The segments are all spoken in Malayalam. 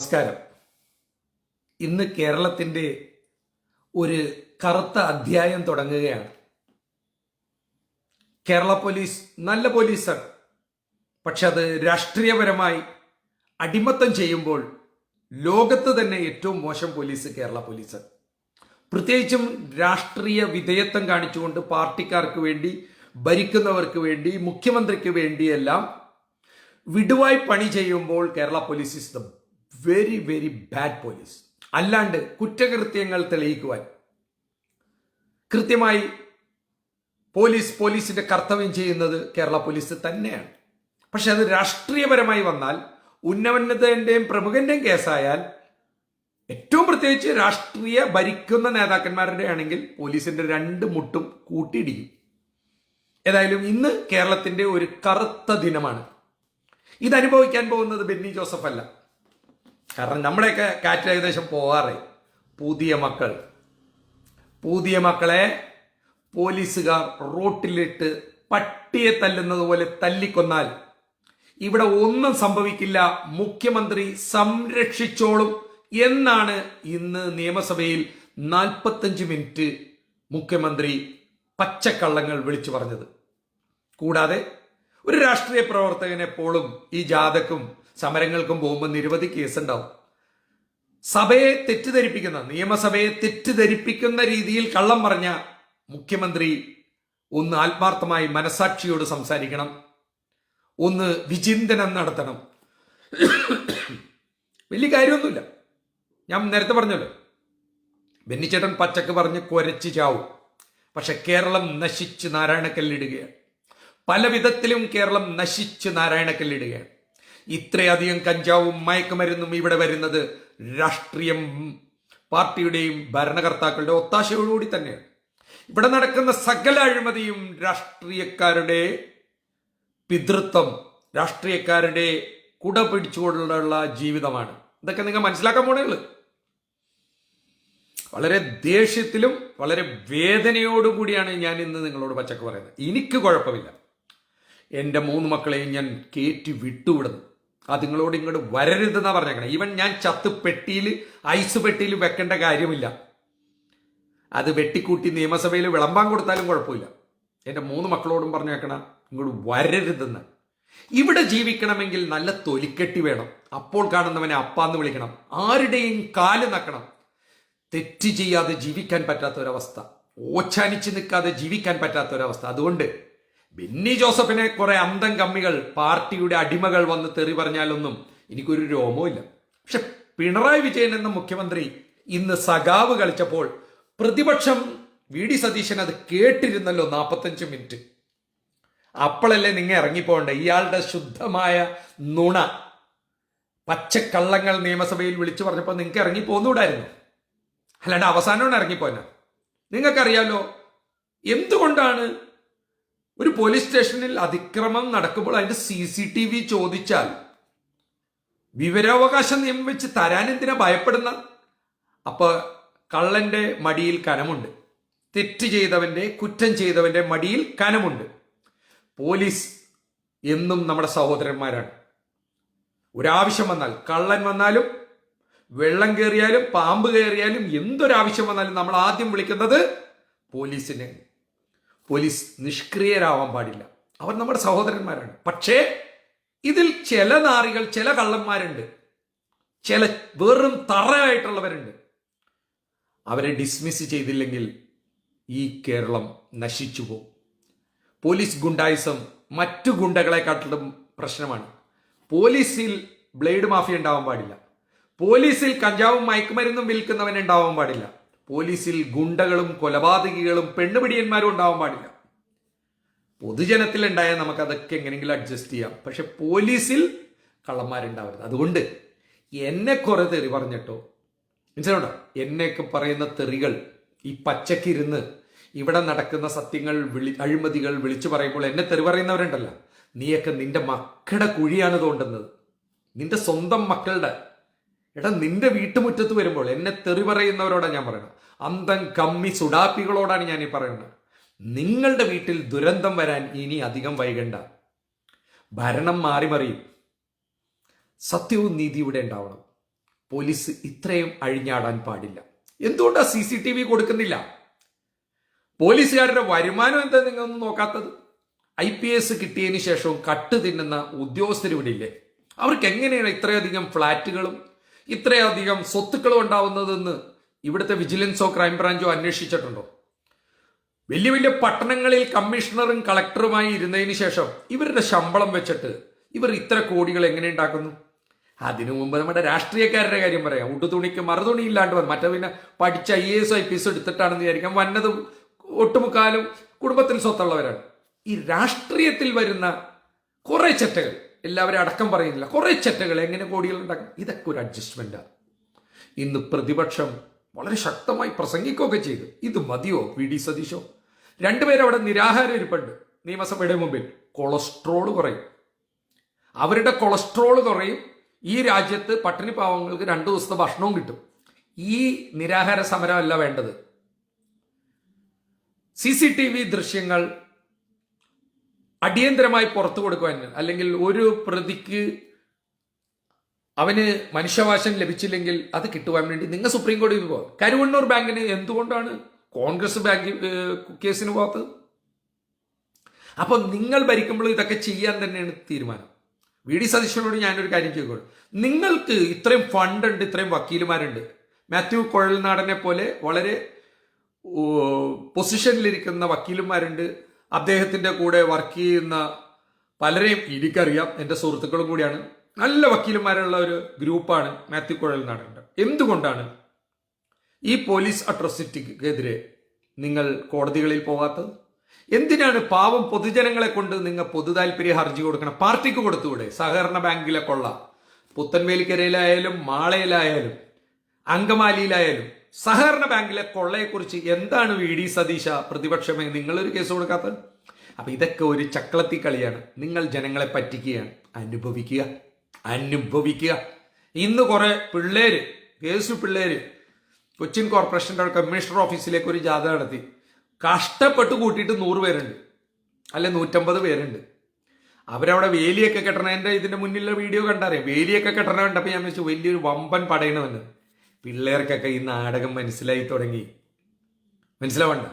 നമസ്കാരം. ഇന്ന് കേരളത്തിന്റെ ഒരു കറുത്ത അധ്യായം തുടങ്ങുകയാണ്. കേരള പോലീസ് നല്ല പോലീസാണ്. പക്ഷെ അത് രാഷ്ട്രീയപരമായി അടിമത്തം ചെയ്യുമ്പോൾ ലോകത്ത് തന്നെ ഏറ്റവും മോശം പോലീസ് കേരള പോലീസ് പ്രത്യേകിച്ചും രാഷ്ട്രീയ വിധേയത്വം കാണിച്ചുകൊണ്ട് പാർട്ടിക്കാർക്ക് വേണ്ടി ഭരിക്കുന്നവർക്ക് വേണ്ടി മുഖ്യമന്ത്രിക്ക് വേണ്ടിയെല്ലാം വിടുവായി പണി ചെയ്യുമ്പോൾ Kerala police is the very very bad police അല്ലാണ്ട് കുറ്റകൃത്യങ്ങൾ തെളിയിക്കുവാൻ. കൃത്യമായി പോലീസ് പോലീസിന്റെ കർത്തവ്യം ചെയ്യുന്നത് കേരള പോലീസ് തന്നെയാണ്. പക്ഷെ അത് രാഷ്ട്രീയപരമായി വന്നാൽ ഉന്നമനത്തിന്റെയും പ്രമുഖന്റെയും കേസായാൽ ഏറ്റവും പ്രത്യേകിച്ച് രാഷ്ട്രീയ ഭരിക്കുന്ന നേതാക്കന്മാരുടെ ആണെങ്കിൽ പോലീസിന്റെ രണ്ട് മുട്ടും കൂട്ടിയിടിക്കും. ഏതായാലും ഇന്ന് കേരളത്തിന്റെ ഒരു കറുത്ത ദിനമാണ്. ഇത് അനുഭവിക്കാൻ പോകുന്നത് ബെന്നി ജോസഫ് അല്ല കാരണം നമ്മുടെയൊക്കെ കാറ്റ് ഏകദേശം പോവാറേ പുതിയ മക്കൾ. പുതിയ മക്കളെ പോലീസുകാർ റോട്ടിലിട്ട് പട്ടിയെ തല്ലുന്നത് പോലെ തല്ലിക്കൊന്നാൽ ഇവിടെ ഒന്നും സംഭവിക്കില്ല. മുഖ്യമന്ത്രി സംരക്ഷിച്ചോളും എന്നാണ് ഇന്ന് നിയമസഭയിൽ നാൽപ്പത്തഞ്ച് മിനിറ്റ് മുഖ്യമന്ത്രി പച്ചക്കള്ളങ്ങൾ വിളിച്ചു പറഞ്ഞത്. കൂടാതെ ഒരു രാഷ്ട്രീയ പ്രവർത്തകനെപ്പോഴും ഈ ജാഥക്കും സമരങ്ങൾക്കും പോകുമ്പോൾ നിരവധി കേസുണ്ടാവും. സഭയെ തെറ്റിദ്ധരിപ്പിക്കുന്ന നിയമസഭയെ തെറ്റിദ്ധരിപ്പിക്കുന്ന രീതിയിൽ കള്ളം പറഞ്ഞ മുഖ്യമന്ത്രി ഒന്ന് ആത്മാർത്ഥമായി മനസാക്ഷിയോട് സംസാരിക്കണം. ഒന്ന് വിചിന്തനം നടത്തണം. വലിയ കാര്യമൊന്നുമില്ല. ഞാൻ നേരത്തെ പറഞ്ഞല്ലോ. ബെന്നിച്ചേട്ടൻ പച്ചക്ക് പറഞ്ഞ് കുരച്ച് ചാവും. പക്ഷെ കേരളം നശിച്ച് നാരായണക്കല്ലിടുകയാണ്. പല വിധത്തിലും കേരളം നശിച്ച് നാരായണക്കല്ലിടുകയാണ്. ഇത്രയധികം കഞ്ചാവും മയക്കുമരുന്നും ഇവിടെ വരുന്നത് രാഷ്ട്രീയം പാർട്ടിയുടെയും ഭരണകർത്താക്കളുടെ ഒത്താശയോടുകൂടി തന്നെയാണ്. ഇവിടെ നടക്കുന്ന സകല അഴിമതിയും രാഷ്ട്രീയക്കാരുടെ പിതൃത്വം രാഷ്ട്രീയക്കാരുടെ കുട പിടിച്ചുകൊണ്ടുള്ള ജീവിതമാണ്. ഇതൊക്കെ നിങ്ങൾ മനസ്സിലാക്കാൻ പോണേൾ വളരെ ദേഷ്യത്തിലും വളരെ വേദനയോടും കൂടിയാണ് ഞാൻ ഇന്ന് നിങ്ങളോട് പച്ചക്ക് പറയുന്നത്. എനിക്ക് കുഴപ്പമില്ല. എന്റെ മൂന്ന് മക്കളെയും ഞാൻ കയറ്റി വിട്ടുവിടുന്നു. അത് നിങ്ങളോട് ഇങ്ങോട്ട് വരരുതെന്നാ പറഞ്ഞേക്കണം. ഈവൻ ഞാൻ ചത്ത് പെട്ടിയിൽ ഐസ് പെട്ടിയിൽ വെക്കേണ്ട കാര്യമില്ല. അത് വെട്ടിക്കൂട്ടി നിയമസഭയിൽ വിളമ്പാൻ കൊടുത്താലും കുഴപ്പമില്ല. എന്റെ മൂന്ന് മക്കളോടും പറഞ്ഞേക്കണം ഇങ്ങോട്ട് വരരുതെന്ന്. ഇവിടെ ജീവിക്കണമെങ്കിൽ നല്ല തൊലിക്കെട്ടി വേണം. അപ്പോൾ കാണുന്നവനെ അപ്പാന്ന് വിളിക്കണം. ആരുടെയും കാൽ നക്കണം. തെറ്റ് ചെയ്യാതെ ജീവിക്കാൻ പറ്റാത്ത ഒരവസ്ഥ ഓച്ചാനിച്ച് നിൽക്കാതെ ജീവിക്കാൻ പറ്റാത്ത ഒരവസ്ഥ അതുകൊണ്ട് ബെന്നി ജോസഫിനെ കുറെ അന്തം കമ്മികൾ പാർട്ടിയുടെ അടിമകൾ വന്ന് തെറി പറഞ്ഞാലൊന്നും എനിക്കൊരു രോമവും ഇല്ല പക്ഷെ പിണറായി വിജയൻ എന്ന മുഖ്യമന്ത്രി ഇന്ന് സഖാവ് കളിച്ചപ്പോൾ പ്രതിപക്ഷം വി ഡി സതീശൻ അത് കേട്ടിരുന്നല്ലോ നാൽപ്പത്തഞ്ച് മിനിറ്റ്. അപ്പോഴല്ലേ നിങ്ങൾ ഇറങ്ങിപ്പോണ്ടേ ഇയാളുടെ ശുദ്ധമായ നുണ. പച്ചക്കള്ളങ്ങൾ നിയമസഭയിൽ വിളിച്ചു പറഞ്ഞപ്പോൾ നിങ്ങൾക്ക് ഇറങ്ങി പോന്നുകൂടായിരുന്നു അല്ലാണ്ട് അവസാനമാണ് ഇറങ്ങിപ്പോന നിങ്ങൾക്കറിയാലോ എന്തുകൊണ്ടാണ് ഒരു പോലീസ് സ്റ്റേഷനിൽ അതിക്രമം നടക്കുമ്പോൾ അതിന്റെ സി സി ടി വി ചോദിച്ചാൽ വിവരാവകാശ നിയമം വെച്ച് തരാൻ എന്തിനാ ഭയപ്പെടുന്ന? അപ്പൊ കള്ളന്റെ മടിയിൽ കനമുണ്ട്. തെറ്റ് ചെയ്തവന്റെ കുറ്റം ചെയ്തവന്റെ മടിയിൽ കനമുണ്ട്. പോലീസ് എന്നും നമ്മുടെ സഹോദരന്മാരാണ്. ഒരാവശ്യം വന്നാൽ കള്ളൻ വന്നാലും വെള്ളം കയറിയാലും പാമ്പ് കയറിയാലും എന്തൊരാവശ്യം വന്നാലും നമ്മൾ ആദ്യം വിളിക്കുന്നത് പോലീസിനെ പോലീസ് നിഷ്ക്രിയരാവാൻ പാടില്ല. അവർ നമ്മുടെ സഹോദരന്മാരാണ്. പക്ഷേ ഇതിൽ ചില നാറികൾ ചില കള്ളന്മാരുണ്ട്. ചില വെറും തറയായിട്ടുള്ളവരുണ്ട്. അവരെ ഡിസ്മിസ് ചെയ്തില്ലെങ്കിൽ ഈ കേരളം നശിച്ചു പോകും പോലീസ് ഗുണ്ടായിസം മറ്റു ഗുണ്ടകളെക്കാട്ടിലും പ്രശ്നമാണ്. പോലീസിൽ ബ്ലേഡ് മാഫിയ ഉണ്ടാവാൻ പാടില്ല. പോലീസിൽ കഞ്ചാവും മയക്കുമരുന്നും വിൽക്കുന്നവൻ ഉണ്ടാവാൻ പാടില്ല. പോലീസിൽ ഗുണ്ടകളും കൊലപാതകികളും പെണ്ണുപിടിയന്മാരും ഉണ്ടാവാൻ പാടില്ല. പൊതുജനത്തിൽ ഉണ്ടായാൽ നമുക്ക് അതൊക്കെ എങ്ങനെയെങ്കിലും അഡ്ജസ്റ്റ് ചെയ്യാം. പക്ഷെ പോലീസിൽ കള്ളന്മാരുണ്ടാവരുത്. അതുകൊണ്ട് എന്നെ കുറെ തെറി പറഞ്ഞിട്ടോ? മനസ്സിലുണ്ടോ എന്നെയൊക്കെ പറയുന്ന തെറികൾ ഈ പച്ചക്കിരുന്ന് ഇവിടെ നടക്കുന്ന സത്യങ്ങൾ വിളി അഴിമതികൾ വിളിച്ചു പറയുമ്പോൾ എന്നെ തെറി പറയുന്നവരുണ്ടല്ലോ. നീയൊക്കെ നിന്റെ മക്കളുടെ കുഴിയാണ് തോണ്ടുന്നത്. നിന്റെ സ്വന്തം മക്കളുടെ എടാ നിന്റെ വീട്ടുമുറ്റത്ത് വരുമ്പോൾ എന്നെ തെറി പറയുന്നവരോടാണ് ഞാൻ പറയുന്നത് അന്തം കമ്മി സുഡാപ്പികളോടാണ് ഞാൻ ഈ പറയുന്നത് നിങ്ങളുടെ വീട്ടിൽ ദുരന്തം വരാൻ ഇനി അധികം വൈകണ്ട. ഭരണം മാറി മറിയും. സത്യവും നീതി ഇവിടെ ഉണ്ടാവണം. പോലീസ് ഇത്രയും അഴിഞ്ഞാടാൻ പാടില്ല. എന്തുകൊണ്ടാണ് സി സി ടി വി കൊടുക്കുന്നില്ല? പോലീസുകാരുടെ വരുമാനം എന്താ നിങ്ങളൊന്നും നോക്കാത്തത്? ഐ പി എസ് കിട്ടിയതിന് ശേഷവും കട്ട് തിന്നുന്ന ഉദ്യോഗസ്ഥരിവിടെ ഇല്ലേ? അവർക്ക് എങ്ങനെയാണ് ഇത്രയധികം ഫ്ലാറ്റുകളും ഇത്രയധികം സ്വത്തുക്കളും ഉണ്ടാവുന്നതെന്ന് ഇവിടുത്തെ വിജിലൻസോ ക്രൈംബ്രാഞ്ചോ അന്വേഷിച്ചിട്ടുണ്ടോ? വലിയ വലിയ പട്ടണങ്ങളിൽ കമ്മീഷണറും കളക്ടറുമായി ഇരുന്നതിന് ശേഷം ഇവരുടെ ശമ്പളം വെച്ചിട്ട് ഇവർ ഇത്ര കോടികൾ എങ്ങനെ ഉണ്ടാക്കുന്നു? അതിനു മുമ്പ് നമ്മുടെ രാഷ്ട്രീയക്കാരുടെ കാര്യം പറയാം. ഉടുതുണിക്ക് മറുതുണി ഇല്ലാണ്ട് വന്നു മറ്റേ പിന്നെ പഠിച്ച I A S I P S എടുത്തിട്ടാണെന്ന് വിചാരിക്കാം. വന്നതും ഒട്ടുമുക്കാലും കുടുംബത്തിൽ സ്വത്തുള്ളവരാണ്. ഈ രാഷ്ട്രീയത്തിൽ വരുന്ന കുറെ ചെറ്റകൾ എല്ലാവരും അടക്കം പറയുന്നില്ല. കുറെ ചെറ്റകൾ എങ്ങനെ കോടികൾ ഉണ്ടാക്കും? ഇതൊക്കെ ഒരു അഡ്ജസ്റ്റ്മെന്റാണ് ഇന്ന് പ്രതിപക്ഷം വളരെ ശക്തമായി പ്രസംഗിക്കുകയൊക്കെ ചെയ്തു. ഇത് മതിയോ? V D സതീശോ? രണ്ടുപേരവിടെ നിരാഹാരം ഇരിപ്പുണ്ട് നിയമസഭയുടെ മുമ്പിൽ. കൊളസ്ട്രോൾ കുറയും. അവരുടെ കൊളസ്ട്രോൾ കുറയും. ഈ രാജ്യത്ത് പട്ടിണി പാവങ്ങൾക്ക് രണ്ടു ദിവസത്തെ ഭക്ഷണവും കിട്ടും. ഈ നിരാഹാര സമരമല്ല വേണ്ടത്. സി സി ടി വി ദൃശ്യങ്ങൾ അടിയന്തരമായി പുറത്തു കൊടുക്കുവാൻ അല്ലെങ്കിൽ ഒരു പ്രതിക്ക് അവന് മനുഷ്യവാശം ലഭിച്ചില്ലെങ്കിൽ അത് കിട്ടുവാൻ വേണ്ടി നിങ്ങൾ സുപ്രീം കോടതിയിൽ പോകാം. കരുവണ്ണൂർ ബാങ്കിന് എന്തുകൊണ്ടാണ് കോൺഗ്രസ് ബാങ്ക് കേസിന് പോകാത്തത്? അപ്പോൾ നിങ്ങൾ ഭരിക്കുമ്പോൾ ഇതൊക്കെ ചെയ്യാൻ തന്നെയാണ് തീരുമാനം. വി. ഡി. സതീശനോട് ഞാനൊരു കാര്യം ചോദിക്കോളൂ. നിങ്ങൾക്ക് ഇത്രയും ഫണ്ട് ഉണ്ട് ഇത്രയും വക്കീലുമാരുണ്ട്. മാത്യു കുഴൽനാടനെ പോലെ വളരെ പൊസിഷനിലിരിക്കുന്ന വക്കീലുമാരുണ്ട്. അദ്ദേഹത്തിന്റെ കൂടെ വർക്ക് ചെയ്യുന്ന പലരെയും എനിക്കറിയാം. എന്റെ സുഹൃത്തുക്കളും കൂടിയാണ്. നല്ല വക്കീലുമാരുള്ള ഒരു ഗ്രൂപ്പാണ് മാത്യു നാടുണ്ട് എന്തുകൊണ്ടാണ് ഈ പോലീസ് അട്രോസിറ്റിക്കെതിരെ നിങ്ങൾ കോടതികളിൽ പോകാത്തത്? എന്തിനാണ് പാവം പൊതുജനങ്ങളെ കൊണ്ട് നിങ്ങൾ പൊതു താല്പര്യ ഹർജി കൊടുക്കണം? പാർട്ടിക്ക് കൊടുത്തുകൂടെ? സഹകരണ ബാങ്കിലെ കൊള്ള. പുത്തൻവേലിക്കരയിലായാലും മാളയിലായാലും അങ്കമാലിയിലായാലും സഹകരണ ബാങ്കിലെ കൊള്ളയെക്കുറിച്ച് എന്താണ് വി ഡി സതീശ പ്രതിപക്ഷമേ? നിങ്ങളൊരു കേസ് കൊടുക്കാത്തത്? അപ്പൊ ഇതൊക്കെ ഒരു ചക്കളത്തി കളിയാണ്. നിങ്ങൾ ജനങ്ങളെ പറ്റിക്കുകയാണ്. അനുഭവിക്കുക. അനുഭവിക്കുക. ഇന്ന് കുറെ പിള്ളേര് കേസു പിള്ളേര് കൊച്ചിൻ കോർപ്പറേഷന്റെ കമ്മീഷണർ ഓഫീസിലേക്ക് ഒരു ജാഥ നടത്തി. കഷ്ടപ്പെട്ട് കൂട്ടിയിട്ട് നൂറ് പേരുണ്ട്. അല്ലെ നൂറ്റമ്പത് പേരുണ്ട്. അവരവിടെ വേലിയൊക്കെ കെട്ടണതിന്റെ ഇതിന്റെ മുന്നിലുള്ള വീഡിയോ കണ്ടറിയാം. വേലിയൊക്കെ കെട്ടണ കണ്ടപ്പോൾ ഞാൻ വെച്ചു വലിയൊരു വമ്പൻ പടയണമെന്ന് പിള്ളേർക്കൊക്കെ ഈ നാടകം മനസ്സിലായി തുടങ്ങി. മനസ്സിലാവണ്ട.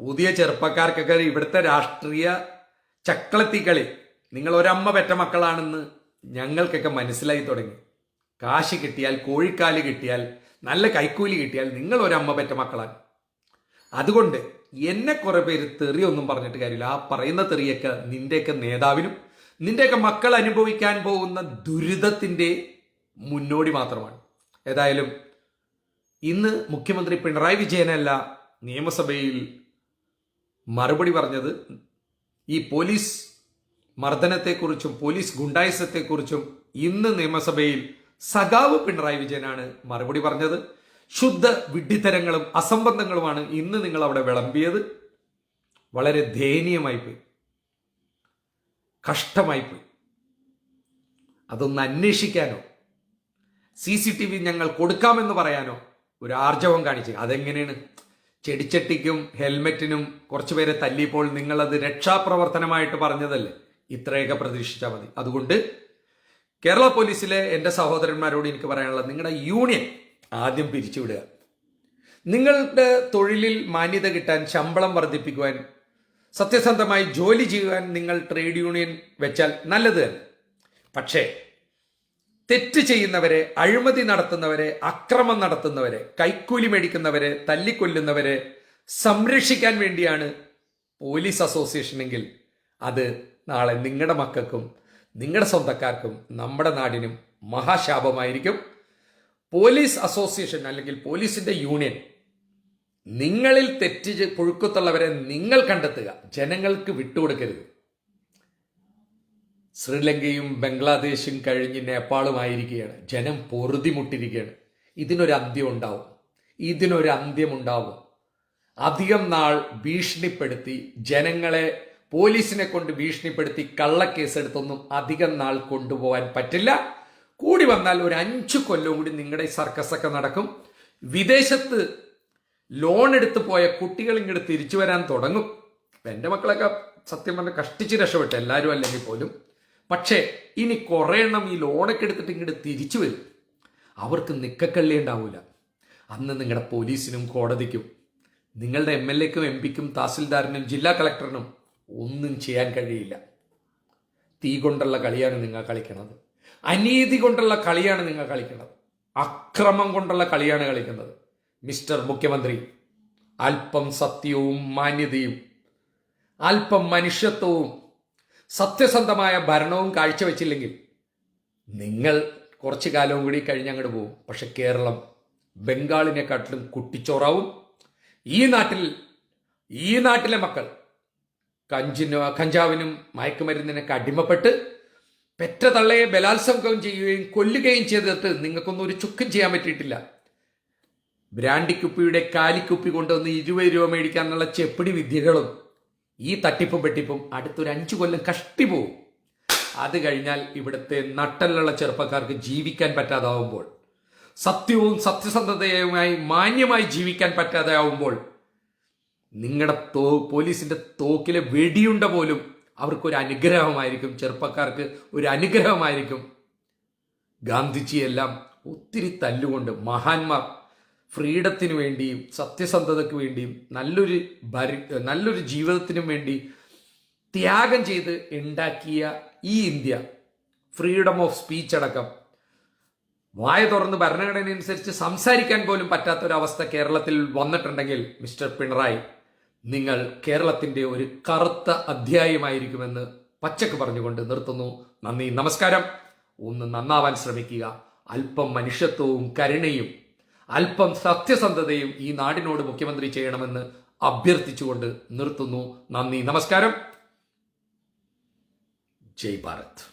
പുതിയ ചെറുപ്പക്കാർക്കൊക്കെ ഇവിടുത്തെ രാഷ്ട്രീയ ചക്കളത്തിക്കളി. നിങ്ങൾ ഒരമ്മ പെറ്റ മക്കളാണെന്ന് ഞങ്ങൾക്കൊക്കെ മനസ്സിലായി തുടങ്ങി. കാശ് കിട്ടിയാൽ കോഴിക്കാൽ കിട്ടിയാൽ നല്ല കൈക്കൂലി കിട്ടിയാൽ നിങ്ങൾ ഒരമ്മ പെറ്റ മക്കളാണ്. അതുകൊണ്ട് എന്നെ കുറെ പേര് തെറിയൊന്നും പറഞ്ഞിട്ട് കാര്യമില്ല. ആ പറയുന്ന തെറിയൊക്കെ നിന്റെയൊക്കെ നേതാവിനും നിന്റെയൊക്കെ മക്കൾ അനുഭവിക്കാൻ പോകുന്ന ദുരിതത്തിന്റെ മുന്നോടി മാത്രമാണ്. ഏതായാലും ഇന്ന് മുഖ്യമന്ത്രി പിണറായി വിജയനല്ല നിയമസഭയിൽ മറുപടി പറഞ്ഞത്. ഈ പോലീസ് മർദ്ദനത്തെക്കുറിച്ചും പോലീസ് ഗുണ്ടായിസത്തെക്കുറിച്ചും ഇന്ന് നിയമസഭയിൽ സഖാവ് പിണറായി വിജയനാണ് മറുപടി പറഞ്ഞത്. ശുദ്ധ വിഡ്ഢിത്തരങ്ങളും അസംബന്ധങ്ങളുമാണ് ഇന്ന് നിങ്ങൾ അവിടെ വിളമ്പിയത്. വളരെ ദയനീയമായി പോയി. കഷ്ടമായി പോയി. അതൊന്ന് അന്വേഷിക്കാനോ സി സി ടി വി ഞങ്ങൾ കൊടുക്കാമെന്ന് പറയാനോ ഒരു ആർജവം കാണിച്ച്. അതെങ്ങനെയാണ്? ചെടിച്ചട്ടിക്കും ഹെൽമെറ്റിനും കുറച്ചു പേരെ തല്ലിയപ്പോൾ നിങ്ങളത് രക്ഷാപ്രവർത്തനമായിട്ട് പറഞ്ഞതല്ലേ? ഇത്രയൊക്കെ പ്രതീക്ഷിച്ചാൽ മതി. അതുകൊണ്ട് കേരള പോലീസിലെ എന്റെ സഹോദരന്മാരോട് എനിക്ക് പറയാനുള്ളത് നിങ്ങളുടെ യൂണിയൻ ആദ്യം പിരിച്ചുവിടുക. നിങ്ങളുടെ തൊഴിലിൽ മാന്യത കിട്ടാൻ ശമ്പളം വർദ്ധിപ്പിക്കുവാൻ സത്യസന്ധമായി ജോലി ചെയ്യുവാൻ നിങ്ങൾ ട്രേഡ് യൂണിയൻ വെച്ചാൽ നല്ലത് തന്നെ. പക്ഷേ തെറ്റ് ചെയ്യുന്നവരെ അഴിമതി നടത്തുന്നവരെ അക്രമം നടത്തുന്നവരെ കൈക്കൂലി മേടിക്കുന്നവരെ തല്ലിക്കൊല്ലുന്നവരെ സംരക്ഷിക്കാൻ വേണ്ടിയാണ് പോലീസ് അസോസിയേഷനെങ്കിൽ അത് നാളെ നിങ്ങളുടെ മക്കൾക്കും നിങ്ങളുടെ സ്വന്തക്കാർക്കും നമ്മുടെ നാടിനും മഹാശാപമായിരിക്കും. പോലീസ് അസോസിയേഷൻ അല്ലെങ്കിൽ പോലീസിന്റെ യൂണിയൻ നിങ്ങളിൽ തെറ്റ് പുഴുക്കത്തുള്ളവരെ നിങ്ങൾ കണ്ടെത്തുക. ജനങ്ങൾക്ക് വിട്ടുകൊടുക്കരുത്. ശ്രീലങ്കയും ബംഗ്ലാദേശും കഴിഞ്ഞ് നേപ്പാളുമായിരിക്കുകയാണ്. ജനം പൊറുതിമുട്ടിരിക്കുകയാണ്. ഇതിനൊരു അന്ത്യം ഉണ്ടാവും. ഇതിനൊരു അന്ത്യമുണ്ടാവും അധികം നാൾ ഭീഷണിപ്പെടുത്തി ജനങ്ങളെ പോലീസിനെ കൊണ്ട് ഭീഷണിപ്പെടുത്തി കള്ളക്കേസെടുത്തൊന്നും അധികം നാൾ കൊണ്ടുപോകാൻ പറ്റില്ല. കൂടി വന്നാൽ ഒരു അഞ്ചു കൊല്ലം കൂടി നിങ്ങളുടെ സർക്കസൊക്കെ നടക്കും. വിദേശത്ത് ലോൺ എടുത്ത് പോയ കുട്ടികൾ ഇങ്ങോട്ട് തിരിച്ചു വരാൻ തുടങ്ങും. എന്റെ മക്കളൊക്കെ സത്യം പറഞ്ഞാൽ കഷ്ടിച്ച് രക്ഷപ്പെട്ടു. എല്ലാവരും അല്ലെങ്കിൽ പോലും പക്ഷേ ഇനി കുറേ എണ്ണം ഈ ലോണൊക്കെ എടുത്തിട്ട് ഇങ്ങോട്ട് തിരിച്ചു വരും. അവർക്ക് നിക്കക്കള്ളി ഉണ്ടാവില്ല അന്ന് നിങ്ങളുടെ പോലീസിനും കോടതിക്കും നിങ്ങളുടെ എം എൽ എക്കും എം പിക്കും തഹസിൽദാറിനും ജില്ലാ കളക്ടറിനും ഒന്നും ചെയ്യാൻ കഴിയില്ല. തീ കൊണ്ടുള്ള കളിയാണ് നിങ്ങൾ കളിക്കുന്നത് അനീതി കൊണ്ടുള്ള കളിയാണ് നിങ്ങൾ കളിക്കുന്നത് അക്രമം കൊണ്ടുള്ള കളിയാണ് കളിക്കുന്നത്. മിസ്റ്റർ മുഖ്യമന്ത്രി അല്പം സത്യവും മാന്യതയും അല്പം മനുഷ്യത്വവും സത്യസന്ധമായ ഭരണവും കാഴ്ചവെച്ചില്ലെങ്കിൽ നിങ്ങൾ കുറച്ചു കാലവും കൂടി കഴിഞ്ഞ് അങ്ങോട്ട് പോകും പക്ഷെ കേരളം ബംഗാളിനെക്കാട്ടിലും കുട്ടിച്ചോറാവും. ഈ നാട്ടിൽ ഈ നാട്ടിലെ മക്കൾ കഞ്ചിനും കഞ്ചാവിനും മയക്കുമരുന്നിനൊക്കെ അടിമപ്പെട്ട് പെറ്റ തള്ളയെ ബലാത്സംഗം ചെയ്യുകയും കൊല്ലുകയും ചെയ്തിട്ട് നിങ്ങൾക്കൊന്നും ഒരു ചുക്കും ചെയ്യാൻ പറ്റിയിട്ടില്ല. ബ്രാൻഡിക്കുപ്പിയുടെ കാലിക്കുപ്പി കൊണ്ടുവന്ന് ഇരുപത് രൂപ മേടിക്കാനുള്ള ചെപ്പിടി വിദ്യകളും ഈ തട്ടിപ്പും വെട്ടിപ്പും അടുത്തൊരു അഞ്ചു കൊല്ലം കഷ്ടി പോവും. അത് കഴിഞ്ഞാൽ ഇവിടുത്തെ നട്ടലുള്ള ചെറുപ്പക്കാർക്ക് ജീവിക്കാൻ പറ്റാതാവുമ്പോൾ സത്യവും സത്യസന്ധതയുമായി മാന്യമായി ജീവിക്കാൻ പറ്റാതെ ആവുമ്പോൾ നിങ്ങളുടെ തോ പോലീസിന്റെ തോക്കിലെ വെടിയുണ്ട പോലും അവർക്കൊരു അനുഗ്രഹമായിരിക്കും. ചെറുപ്പക്കാർക്ക് ഒരു അനുഗ്രഹമായിരിക്കും. ഗാന്ധിജിയെല്ലാം ഒത്തിരി തല്ലുകൊണ്ട് മഹാന്മാർ ഫ്രീഡത്തിന് വേണ്ടിയും സത്യസന്ധതയ്ക്ക് വേണ്ടിയും നല്ലൊരു ഭരി നല്ലൊരു ജീവിതത്തിനും വേണ്ടി ത്യാഗം ചെയ്ത് ഉണ്ടാക്കിയ ഈ ഇന്ത്യ ഫ്രീഡം ഓഫ് സ്പീച്ച് അടക്കം. വായ തുറന്ന് ഭരണഘടന അനുസരിച്ച് സംസാരിക്കാൻ പോലും പറ്റാത്തൊരവസ്ഥ കേരളത്തിൽ വന്നിട്ടുണ്ടെങ്കിൽ മിസ്റ്റർ പിണറായി നിങ്ങൾ കേരളത്തിന്റെ ഒരു കറുത്ത അധ്യായമായിരിക്കുമെന്ന് പച്ചക്ക് പറഞ്ഞുകൊണ്ട് നിർത്തുന്നു. നന്ദി നമസ്കാരം. ഒന്ന് നന്നാവാൻ ശ്രമിക്കുക. അല്പം മനുഷ്യത്വവും കരുണയും അല്പം സത്യസന്ധതയും ഈ നാടിനോട് മുഖ്യമന്ത്രി ചെയ്യണമെന്ന് അഭ്യർത്ഥിച്ചുകൊണ്ട് നിർത്തുന്നു. നന്ദി. നമസ്കാരം. ജയ് ഭാരത്.